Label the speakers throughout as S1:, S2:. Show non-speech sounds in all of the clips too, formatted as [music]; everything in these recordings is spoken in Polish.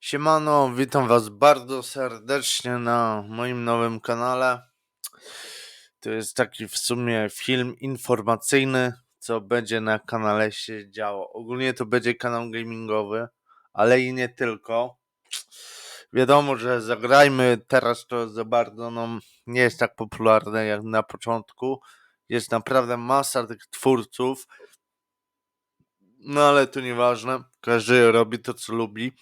S1: Siemano, witam was bardzo serdecznie na moim nowym kanale. To jest taki w sumie film informacyjny, co będzie na kanale się działo. Ogólnie to będzie kanał gamingowy, ale i nie tylko. Wiadomo, że zagrajmy teraz to za bardzo no, nie jest tak popularne jak na początku. Jest naprawdę masa tych twórców. No ale to nieważne. Każdy robi to, co lubi.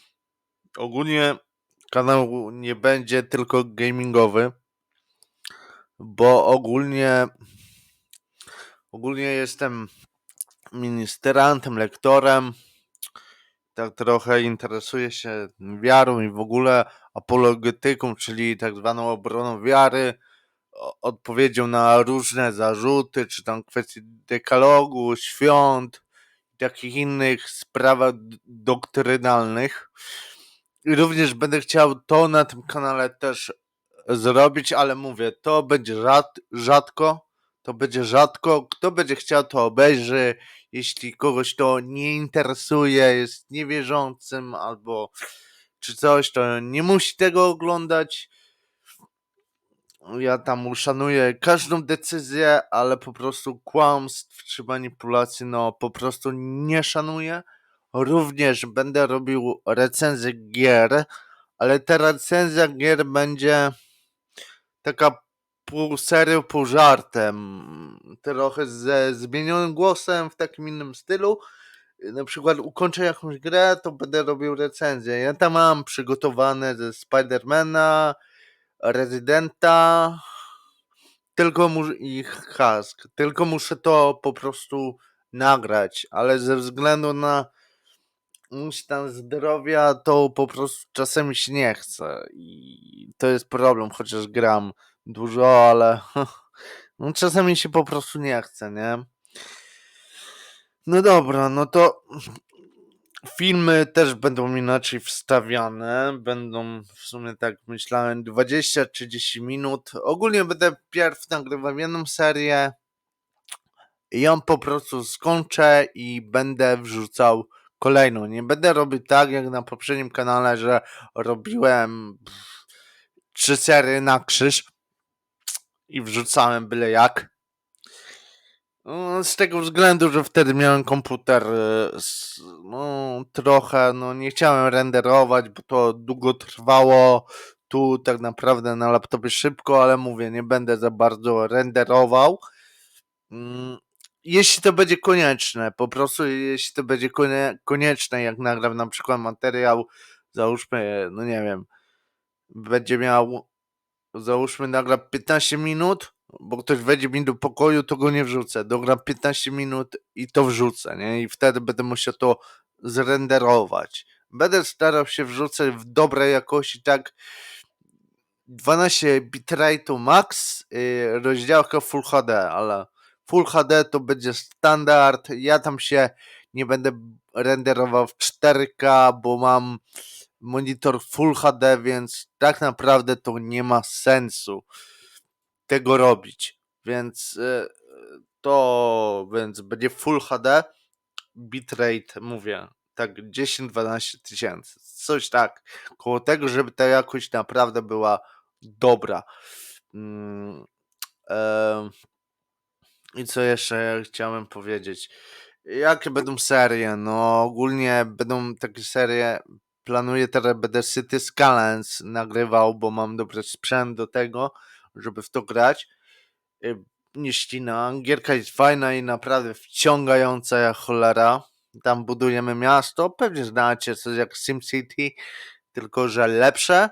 S1: Ogólnie kanał nie będzie tylko gamingowy, bo ogólnie ogólnie jestem ministrantem, lektorem. Tak trochę interesuję się wiarą i w ogóle apologetyką, czyli tak zwaną obroną wiary, odpowiedzią na różne zarzuty, czy tam kwestie dekalogu, świąt, takich innych sprawach d- doktrynalnych. Również będę chciał to na tym kanale też zrobić, ale mówię, to będzie rzad, rzadko. To będzie rzadko. Kto będzie chciał, to obejrzy. Jeśli kogoś to nie interesuje, jest niewierzącym albo czy coś, to nie musi tego oglądać. Ja tam uszanuję każdą decyzję, ale po prostu kłamstw czy manipulacji, no po prostu nie szanuję. Również będę robił recenzję gier, ale ta recenzja gier będzie taka pół serio, pół żartem. Trochę ze zmienionym głosem, w takim innym stylu. Na przykład ukończę jakąś grę, to będę robił recenzję. Ja tam mam przygotowane ze Spidermana, Rezydenta, tylko mu i Husk. Tylko muszę to po prostu nagrać, ale ze względu na stan zdrowia to po prostu czasem się nie chce i to jest problem, chociaż gram dużo, ale [laughs] no, czasami się po prostu nie chce, nie? No dobra, no to filmy też będą inaczej wstawiane. Będą w sumie tak myślałem 20-30 minut. Ogólnie będę pierw nagrywał jedną serię. Ją po prostu skończę i będę wrzucał kolejną. Nie będę robił tak jak na poprzednim kanale, że robiłem trzy serie na krzyż i wrzucałem byle jak. Z tego względu, że wtedy miałem komputer s- no, trochę, no nie chciałem renderować, bo to długo trwało. Tu tak naprawdę na laptopie szybko, ale mówię, nie będę za bardzo renderował. Jeśli to będzie konieczne, po prostu jeśli to będzie konie, konieczne, jak nagram na przykład materiał, załóżmy, no nie wiem, będzie miał załóżmy nagram 15 minut, bo ktoś wejdzie mi do pokoju, to go nie wrzucę. Dogram 15 minut i to wrzucę, nie? I wtedy będę musiał to zrenderować. Będę starał się wrzucać w dobrej jakości, tak 12 bitrate'u max, yy, rozdziałka Full HD, ale Full HD to będzie standard. Ja tam się nie będę renderował w 4K, bo mam monitor Full HD, więc tak naprawdę to nie ma sensu tego robić. Więc e, to więc będzie Full HD, bitrate mówię, tak 10-12 tysięcy, coś tak, koło tego, żeby ta jakość naprawdę była dobra. Mm, I co jeszcze chciałem powiedzieć? Jakie będą serie? No ogólnie będą takie serie, planuję teraz, będę City Skylines nagrywał, bo mam dobry sprzęt do tego, żeby w to grać. Y, Nie ścina, gierka jest fajna i naprawdę wciągająca jak cholera. Tam budujemy miasto, pewnie znacie coś jak SimCity, tylko że lepsze.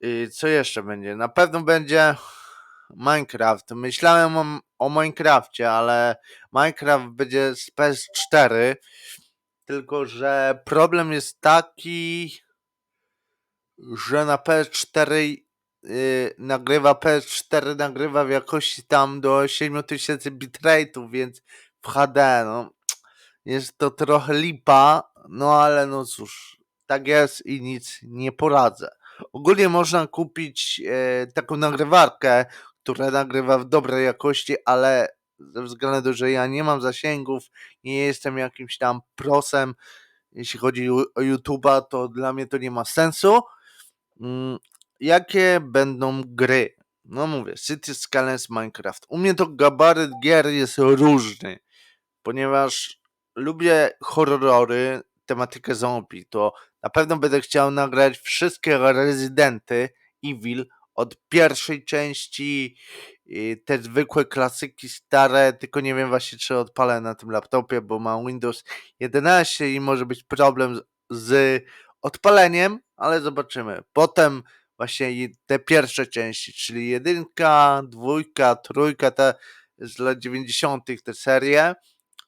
S1: I co jeszcze będzie? Na pewno będzie Minecraft. Myślałem o, o Minecrafcie, ale Minecraft będzie z PS4. Tylko, że problem jest taki, że na PS4 yy, nagrywa PS4 nagrywa w jakości tam do 7000 bitrate'ów, więc w HD, no jest to trochę lipa, no ale no cóż, tak jest i nic nie poradzę. Ogólnie można kupić e, taką nagrywarkę, która nagrywa w dobrej jakości, ale ze względu, że ja nie mam zasięgów, nie jestem jakimś tam prosem, jeśli chodzi o YouTube'a, to dla mnie to nie ma sensu. Mm, jakie będą gry? No mówię, City Skylines, Minecraft. U mnie to gabaryt gier jest różny, ponieważ lubię horrory, tematykę zombie, to na pewno będę chciał nagrać wszystkie Rezydenty Evil od pierwszej części, i te zwykłe klasyki stare, tylko nie wiem właśnie czy odpalę na tym laptopie, bo mam Windows 11 i może być problem z, odpaleniem, ale zobaczymy. Potem właśnie te pierwsze części, czyli jedynka, dwójka, trójka, te z lat 90. te serie.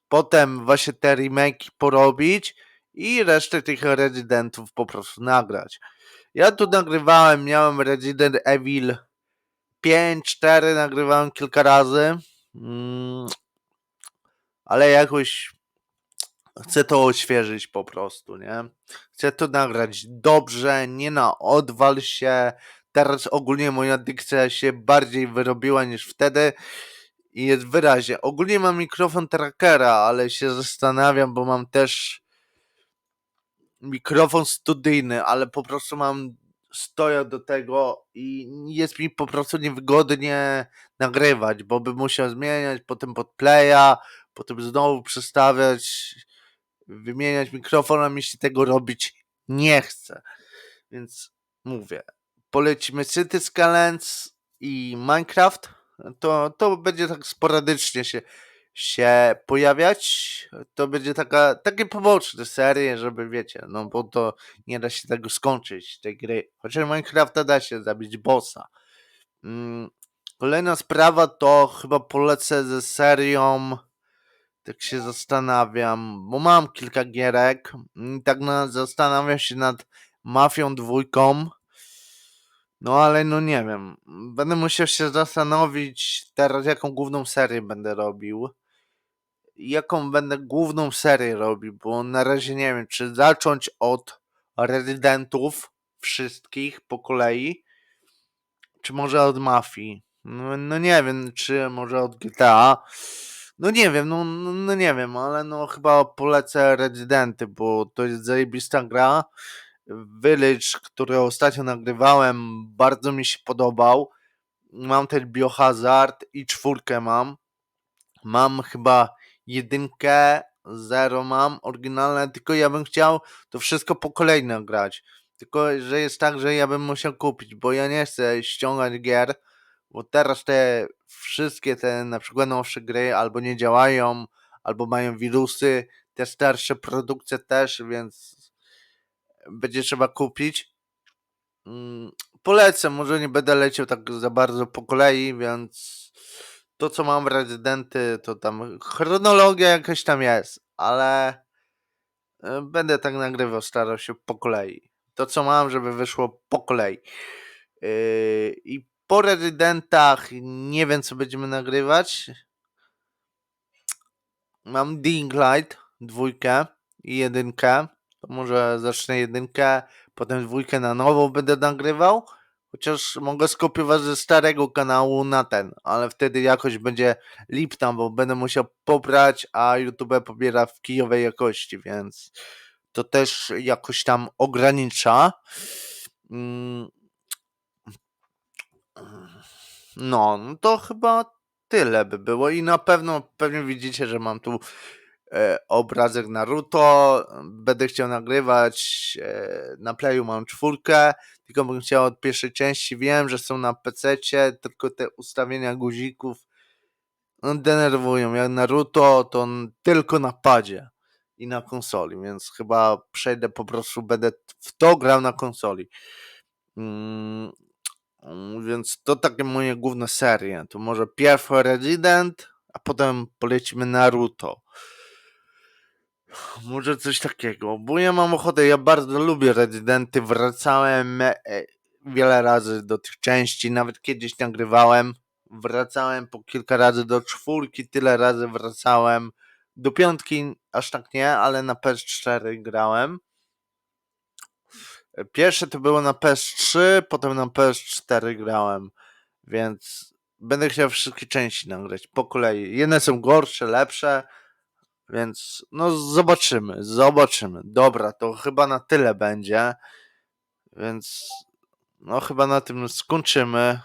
S1: Potem właśnie te remake porobić i resztę tych rezydentów po prostu nagrać. Ja tu nagrywałem, miałem Resident Evil 5, 4, nagrywałem kilka razy. Mm, ale jakoś chcę to odświeżyć po prostu, nie? Chcę to nagrać dobrze, nie na odwal się. Teraz ogólnie moja dykcja się bardziej wyrobiła niż wtedy i jest wyraźnie. Ogólnie mam mikrofon trackera, ale się zastanawiam, bo mam też mikrofon studyjny, ale po prostu mam stoję do tego i jest mi po prostu niewygodnie nagrywać, bo bym musiał zmieniać potem pod playa, potem znowu przestawiać, wymieniać mikrofon, a mi się tego robić nie chce. Więc mówię, polecimy City Skylines i Minecraft, to, to będzie tak sporadycznie się, się pojawiać. To będzie taka, takie poboczne serie, żeby wiecie, no bo to nie da się tego skończyć, tej gry. Chociaż Minecrafta da się zabić bossa. Mm, Kolejna sprawa to chyba polecę ze serią, tak się zastanawiam, bo mam kilka gierek i tak na, zastanawiam się nad Mafią dwójką. No ale no nie wiem. Będę musiał się zastanowić teraz, jaką główną serię będę robił. Jaką będę główną serię robił, bo na razie nie wiem, czy zacząć od rezydentów wszystkich po kolei, czy może od mafii. No, no nie wiem, czy może od GTA. No nie wiem, no, no, no nie wiem, ale no chyba polecę Rezydenty, bo to jest zajebista gra. Village, który ostatnio nagrywałem, bardzo mi się podobał. Mam też Biohazard i czwórkę mam. Mam chyba jedynkę, zero mam, oryginalne, tylko ja bym chciał to wszystko po kolei nagrać. Tylko, że jest tak, że ja bym musiał kupić, bo ja nie chcę ściągać gier, bo teraz te wszystkie te na przykład nowsze gry albo nie działają, albo mają wirusy, te starsze produkcje też, więc będzie trzeba kupić. Mm, Polecam, może nie będę leciał tak za bardzo po kolei, więc to co mam rezydenty, to tam chronologia jakaś tam jest, ale e, będę tak nagrywał, starał się po kolei. To co mam, żeby wyszło po kolei. Yy, I po rezydentach nie wiem co będziemy nagrywać. Mam Dinglight, dwójkę i jedynkę. To może zacznę jedynkę, potem dwójkę na nowo będę nagrywał. Chociaż mogę skopiować ze starego kanału na ten, ale wtedy jakoś będzie lipna, bo będę musiał pobrać, a YouTube pobiera w kijowej jakości, więc to też jakoś tam ogranicza. Mm. No, no to chyba tyle by było i na pewno pewnie widzicie, że mam tu obrazek Naruto, będę chciał nagrywać, e, na playu mam czwórkę, tylko bym chciał od pierwszej części, wiem, że są na PC, tylko te ustawienia guzików no, denerwują, jak Naruto to tylko na padzie i na konsoli, więc chyba przejdę po prostu, będę w to grał na konsoli. Mm, Więc to takie moje główne serie. To może pierw Resident, a potem polecimy Naruto. Może coś takiego, bo ja mam ochotę, ja bardzo lubię Residenty, wracałem e, wiele razy do tych części, nawet kiedyś nagrywałem, wracałem po kilka razy do czwórki, tyle razy wracałem, do piątki aż tak nie, ale na PS4 grałem. Pierwsze to było na PS3, potem na PS4 grałem, więc będę chciał wszystkie części nagrać po kolei. Jedne są gorsze, lepsze, Więc no zobaczymy, zobaczymy. Dobra, to chyba na tyle będzie. Więc no chyba na tym skończymy.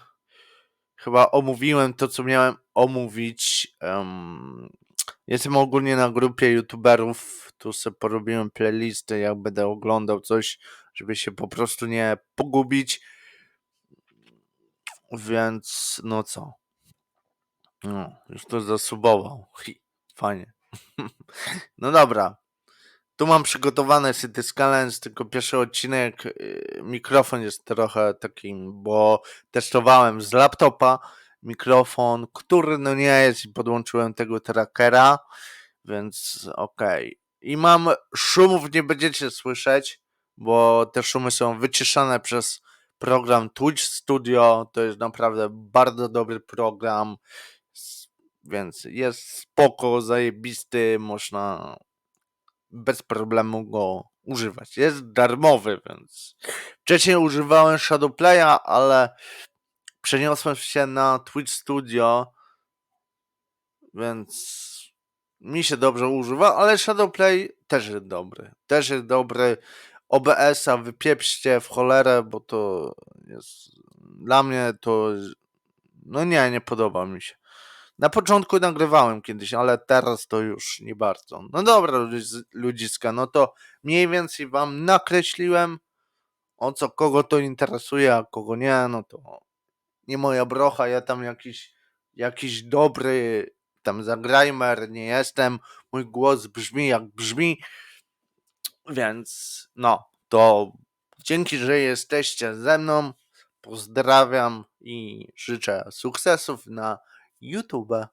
S1: Chyba omówiłem to, co miałem omówić. Um, jestem ogólnie na grupie youtuberów. Tu sobie porobiłem playlisty, jak będę oglądał coś, żeby się po prostu nie pogubić. Więc no co? No, już to zasubował. Fajnie. No dobra. Tu mam przygotowany City Skylines, tylko pierwszy odcinek. yy, Mikrofon jest trochę takim, bo testowałem z laptopa mikrofon, który no nie jest i podłączyłem tego trackera, więc okej. I mam szumów, nie będziecie słyszeć, bo te szumy są wyciszane przez program Twitch Studio. To jest naprawdę bardzo dobry program, więc jest spoko, zajebisty, można bez problemu go używać. Jest darmowy, więc wcześniej używałem Shadowplaya, ale przeniosłem się na Twitch Studio, więc mi się dobrze używa, ale Shadowplay też jest dobry. Też jest dobry. OBS-a wypieprzcie w cholerę, bo to jest dla mnie to no nie, nie podoba mi się. Na początku nagrywałem kiedyś, ale teraz to już nie bardzo. No dobra, ludzi- ludziska, no to mniej więcej wam nakreśliłem, o co kogo to interesuje, a kogo nie, no to nie moja brocha, ja tam jakiś, jakiś dobry tam zagrajmer nie jestem, mój głos brzmi jak brzmi, więc no, to dzięki, że jesteście ze mną, pozdrawiam i życzę sukcesów na YouTube.